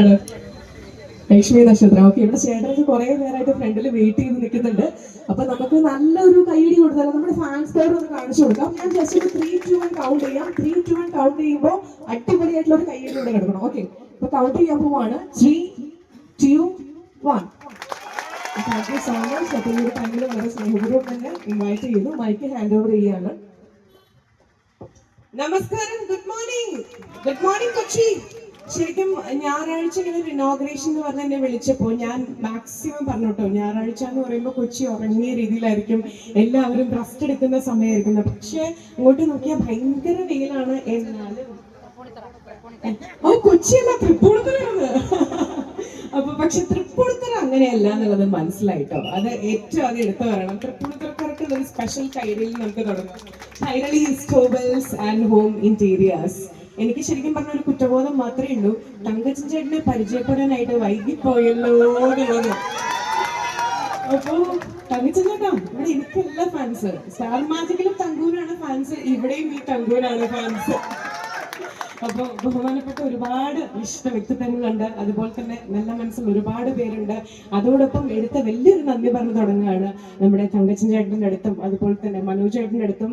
ആണ്. ലക്ഷ്മി നക്ഷത്രം. ഓക്കെ ഇവിടെ ചേട്ടൻ കുറെ നേരമായിട്ട് ഫ്രണ്ടിൽ വെയിറ്റ് ചെയ്ത് നിൽക്കുന്നുണ്ട്. അപ്പൊ നമുക്ക് നല്ലൊരു കൈയടി കൊടുത്താൽ നമ്മുടെ ഫാൻസ് ഒന്ന് കാണിച്ചു കൊടുക്കാം. ഞാൻ ജസ്റ്റ് ഒരു ത്രീ ടു വൺ കൗണ്ട് ചെയ്യാം. ത്രീ ടു വൺ കൗണ്ട് ചെയ്യുമ്പോൾ അടിപൊളിയായിട്ടുള്ള ഒരു കൈയടി കൂടെ കിടക്കണം. ഓക്കെ അപ്പൊ കൗണ്ട് ചെയ്യാൻ പോവാണ്. Three two one thank you so much അപ്പൊ ഈ ടൈമിൽ വളരെ സ്നേഹപൂർവം തന്നെ ഇൻവൈറ്റ് ചെയ്യുന്നു മൈക്ക് ഹാൻഡ് ഓവർ ചെയ്യാണ്. നമസ്കാരം. Good morning good morning Kochi. ശരിക്കും ഞായറാഴ്ച ഇങ്ങനെ ഒരു ഇനോഗ്രേഷൻ എന്ന് പറഞ്ഞ് എന്നെ വിളിച്ചപ്പോൾ ഞാൻ മാക്സിമം പറഞ്ഞു കേട്ടോ ഞായറാഴ്ച എന്ന് പറയുമ്പോൾ കൊച്ചി ഉറങ്ങിയ രീതിയിലായിരിക്കും എല്ലാവരും റെസ്റ്റ് എടുക്കുന്ന സമയമായിരിക്കും. പക്ഷെ അങ്ങോട്ട് നോക്കിയാൽ ഭയങ്കര വെയിലാണ് എന്നാലും. ഓ കൊച്ചിയല്ല തൃപ്പൂണിത്തുറയാണ്. അപ്പൊ പക്ഷെ തൃപ്പൂണിത്തുറ അങ്ങനെയല്ല എന്നുള്ളത് മനസ്സിലായിട്ടോ. അത് ഏറ്റവും അത് എടുത്തു പറയണം. തൃപ്പൂണിത്തുറക്കാർക്ക് ഒരു സ്പെഷ്യൽ കൈരളിൽ നമുക്ക് തുടങ്ങാം. കൈരളി സ്റ്റോബൽസ് ആൻഡ് ഹോം ഇന്റീരിയേഴ്സ് എനിക്ക് ശരിക്കും പറഞ്ഞ ഒരു കുറ്റബോധം മാത്രമേ ഉള്ളൂ. തങ്കച്ചൻ ചേട്ടനെ പരിചയപ്പെടാനായിട്ട് വൈകിപ്പോയല്ലോ എന്നുള്ളത്. അപ്പോ തങ്കച്ചൻ ചേട്ടാ ഇവിടെ എനിക്കല്ല ഫാൻസ് സ്റ്റാർ മാജിക്കിലും തങ്കൂരാണ് ഫാൻസ് ഇവിടെയും ഈ തങ്കൂരാണ് ഫാൻസ് അപ്പൊ ബഹുമാനപ്പെട്ട ഒരുപാട് ഇഷ്ട വ്യക്തിത്വങ്ങളുണ്ട്. അതുപോലെ തന്നെ നല്ല മനസ്സിൽ ഒരുപാട് പേരുണ്ട്. അതോടൊപ്പം എടുത്ത വലിയൊരു നന്ദി പറഞ്ഞു തുടങ്ങുകയാണ് നമ്മുടെ തങ്കച്ചൻ ചേട്ടന്റെ അടുത്തും അതുപോലെ തന്നെ മനോജ് ചേട്ടന്റെ അടുത്തും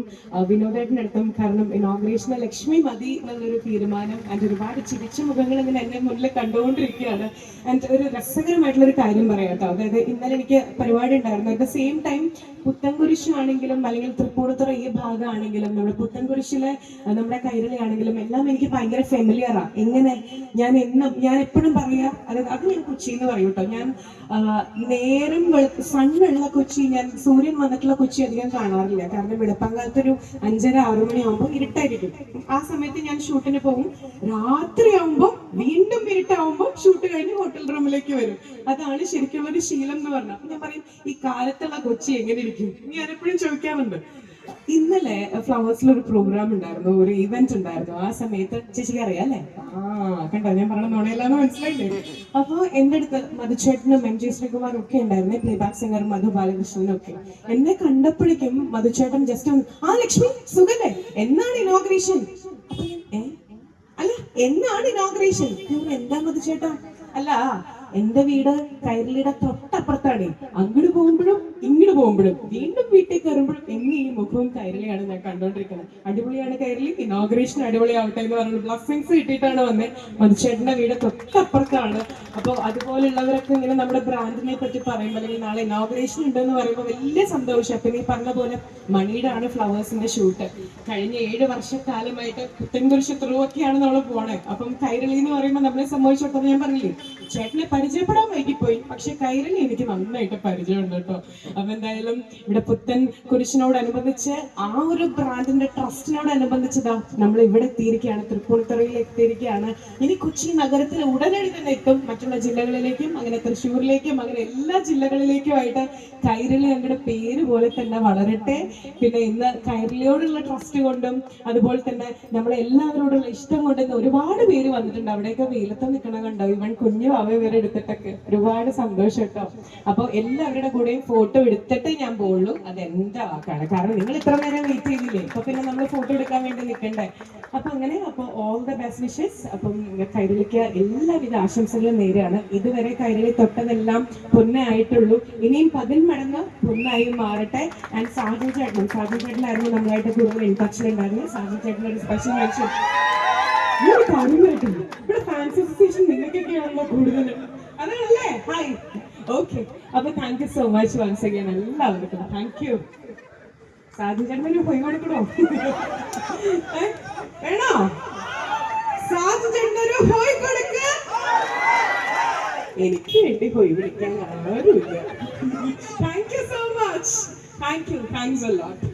വിനോദേട്ടന്റെ അടുത്തും. കാരണം ഇനോഗ്രേഷന് ലക്ഷ്മി മതി എന്നുള്ളൊരു തീരുമാനം ആൻഡ് ഒരുപാട് ചിരിച്ച മുഖങ്ങൾ ഇങ്ങനെ എന്റെ മുന്നിൽ കണ്ടുകൊണ്ടിരിക്കുകയാണ്. ആൻഡ് ഒരു രസകരമായിട്ടുള്ള ഒരു കാര്യം പറയാം കേട്ടോ. അതായത് ഇന്നലെ എനിക്ക് പരിപാടി ഉണ്ടായിരുന്നു. അറ്റ് ദ സെയിം ടൈം പുത്തൻകുരിശാണെങ്കിലും അല്ലെങ്കിൽ തൃപ്പൂണിത്തുറ ഈ ഭാഗമാണെങ്കിലും നമ്മുടെ പുത്തൻകുരിശിലെ നമ്മുടെ കൈരളി ആണെങ്കിലും എല്ലാം എനിക്ക് ഭയങ്കര ഫെമിലിയറാ എങ്ങനെ? ഞാൻ എന്നും ഞാൻ എപ്പോഴും പറയാ അതായത് അത് ഞാൻ കൊച്ചി എന്ന് പറയും കേട്ടോ. ഞാൻ നേരം സണ്ണുള്ള കൊച്ചി ഞാൻ സൂര്യൻ വന്നിട്ടുള്ള കൊച്ചി അധികം കാണാറില്ല. കാരണം വെളുപ്പങ്കാലത്ത് ഒരു അഞ്ചര ആറു മണിയാകുമ്പോൾ ഇരുട്ടായിരിക്കും. ആ സമയത്ത് ഞാൻ ഷൂട്ടിന് പോകും. രാത്രിയാകുമ്പോൾ വീണ്ടും ഇരുട്ടാവുമ്പോൾ ഷൂട്ട് കഴിഞ്ഞ് ഹോട്ടൽ റൂമിലേക്ക് വരും. അതാണ് ശരിക്കും ഒരു ശീലം എന്ന് പറഞ്ഞാൽ ഞാൻ പറയും ഈ കാലത്തുള്ള കൊച്ചി എങ്ങനെ ഇരിക്കും? ഞാൻ എപ്പോഴും ചോദിക്കാറുണ്ട്. ഇന്നലെ ഫ്ലവേഴ്സിൽ ഒരു പ്രോഗ്രാം ഉണ്ടായിരുന്നു ഒരു ഇവന്റ് ഉണ്ടായിരുന്നു. ആ സമയത്ത് ചേച്ചിക്ക് അറിയാം അല്ലേ? ആ കണ്ടോ? ഞാൻ പറഞ്ഞ നുണയില്ലാന്ന് മനസ്സിലായില്ലേ? അപ്പൊ എന്റെ അടുത്ത് മധുചേട്ടനും എം ജി ശ്രീകുമാറും ഒക്കെ ഉണ്ടായിരുന്നു പ്ലേ ബാക്ക് സിംഗർ മധു ബാലകൃഷ്ണനും ഒക്കെ. എന്നെ കണ്ടപ്പോഴേക്കും മധുചേട്ടൻ ജസ്റ്റ് ആ ലക്ഷ്മി സുഖല്ലേ? എന്നാണ് ഇനോഗ്രേഷൻ അല്ല എന്നാണ് ഇനോഗ്രേഷൻ എന്താ മധുചേട്ടാ? അല്ല എന്റെ വീട് കൈരളിയുടെ തൊട്ടപ്പുറത്താണ്. അങ്ങോട്ട് പോകുമ്പോഴും ഇങ്ങോട്ട് പോകുമ്പോഴും വീണ്ടും വീട്ടിൽ കയറുമ്പോഴും എന്നെ ഈ മുഖവും കൈരളിയാണ് ഞാൻ കണ്ടോണ്ടിരിക്കുന്നത്. അടിപൊളിയാണ് കൈരളി ഇനോഗ്രേഷൻ അടിപൊളിയാവട്ടെ എന്ന് പറഞ്ഞു ബ്ലസ്സിങ്സ് കിട്ടിയിട്ടാണ് വന്നത് മധുചേട്ടന്റെ വീട് തൊട്ടപ്പുറത്താണ്. അപ്പോൾ അതുപോലുള്ളവരൊക്കെ ഇങ്ങനെ നമ്മുടെ ബ്രാൻഡിനെ പറ്റി പറയുമ്പോൾ അല്ലെങ്കിൽ നാളെ ഇനോഗ്രേഷൻ ഉണ്ടെന്ന് പറയുമ്പോൾ വലിയ സന്തോഷം. അപ്പൊ നീ പറഞ്ഞ പോലെ മണിയുടെ ആണ് ഫ്ലവേഴ്സിന്റെ ഷൂട്ട് കഴിഞ്ഞ ഏഴ് വർഷക്കാലമായിട്ട് പുത്തൻകുരിശ് ത്രൂ ഒക്കെയാണ് നമ്മൾ പോണേ. അപ്പം കൈരളി എന്ന് പറയുമ്പോൾ നമ്മളെ സംബന്ധിച്ചിടത്തോളം ഞാൻ പറഞ്ഞില്ലേ ചേട്ടനെ అని చెప్పడం ఎగిపోయింది പക്ഷെ കൈരളി എനിക്ക് നന്നായിട്ട് പരിചയമുണ്ട് കേട്ടോ. അപ്പൊ എന്തായാലും ഇവിടെ പുത്തൻ കുരിശിനോടനുബന്ധിച്ച് ആ ഒരു ബ്രാൻഡിന്റെ ട്രസ്റ്റിനോടനുബന്ധിച്ചതാ നമ്മൾ ഇവിടെ എത്തിയിരിക്കുകയാണ്. തൃപ്പൂണിത്തുറയിൽ എത്തിയിരിക്കുകയാണ്. ഇനി കൊച്ചി നഗരത്തിൽ ഉടനടി തന്നെ എത്തും. മറ്റുള്ള ജില്ലകളിലേക്കും അങ്ങനെ തൃശ്ശൂരിലേക്കും അങ്ങനെ എല്ലാ ജില്ലകളിലേക്കുമായിട്ട് കൈരളി ഞങ്ങളുടെ പേര് പോലെ തന്നെ വളരട്ടെ. പിന്നെ ഇന്ന് കൈരളിയോടുള്ള ട്രസ്റ്റ് കൊണ്ടും അതുപോലെ തന്നെ നമ്മളെ എല്ലാവരോടുള്ള ഇഷ്ടം കൊണ്ടും ഒരുപാട് പേര് വന്നിട്ടുണ്ട്. അവിടെയൊക്കെ വെയിലത്ത് നിൽക്കണം കണ്ടോ? ഇവൻ കുഞ്ഞു അവ വരെ എടുത്തിട്ടൊക്കെ ഒരുപാട് സന്തോഷം കേട്ടോ അപ്പൊ എല്ലാവരുടെ കൂടെയും ഫോട്ടോ എടുത്തിട്ടേ ഞാൻ പോകുള്ളൂ അത് എന്റെ വാക്കാണ്? കാരണം നിങ്ങൾ ഇത്ര നേരം വെയിറ്റ് ചെയ്തില്ലേ? അപ്പൊ പിന്നെ നമ്മൾ ഫോട്ടോ എടുക്കാൻ വേണ്ടി നിൽക്കണ്ടേ? അപ്പൊ അങ്ങനെ അപ്പൊ ഓൾ ദ ബെസ്റ്റ് വിഷസ് അപ്പം കൈരളിക്ക് എല്ലാവിധ ആശംസകളും നേരെയാണ്. ഇതുവരെ കൈരളി തൊട്ടതെല്ലാം പൊന്നായിട്ടുള്ളൂ. ഇനിയും പതിൽ മടങ്ങ് പൊന്നായി മാറട്ടെ. ആൻഡ് സാജു ചേട്ടനും സാജു ചേട്ടനായിരുന്നു നമ്മളായിട്ട് കൂടുതൽ ഇൻ ടച്ചിലുണ്ടായിരുന്നു സാജു ചേട്ടൻ ഒരു സ്പെഷ്യൽ കേട്ടില്ല ഇവിടെ ഫാൻസ് അസോസിയേഷൻ നിങ്ങൾക്കൊക്കെയാണല്ലോ അതാണല്ലേ ഹായ് ഓക്കെ അപ്പൊ thank you so much once again എല്ലാവർക്കും. താങ്ക് യു സാധു ചേട്ടനൊരു പോയി കൊടുക്കണോ? വേണോ? സാധു ചേട്ടനൊരു പോയി കൊടുക്ക. എനിക്ക് വേണ്ടി പോയി വിളിക്കാൻ ആരുമില്ല. Thank you so much thank you thanks a lot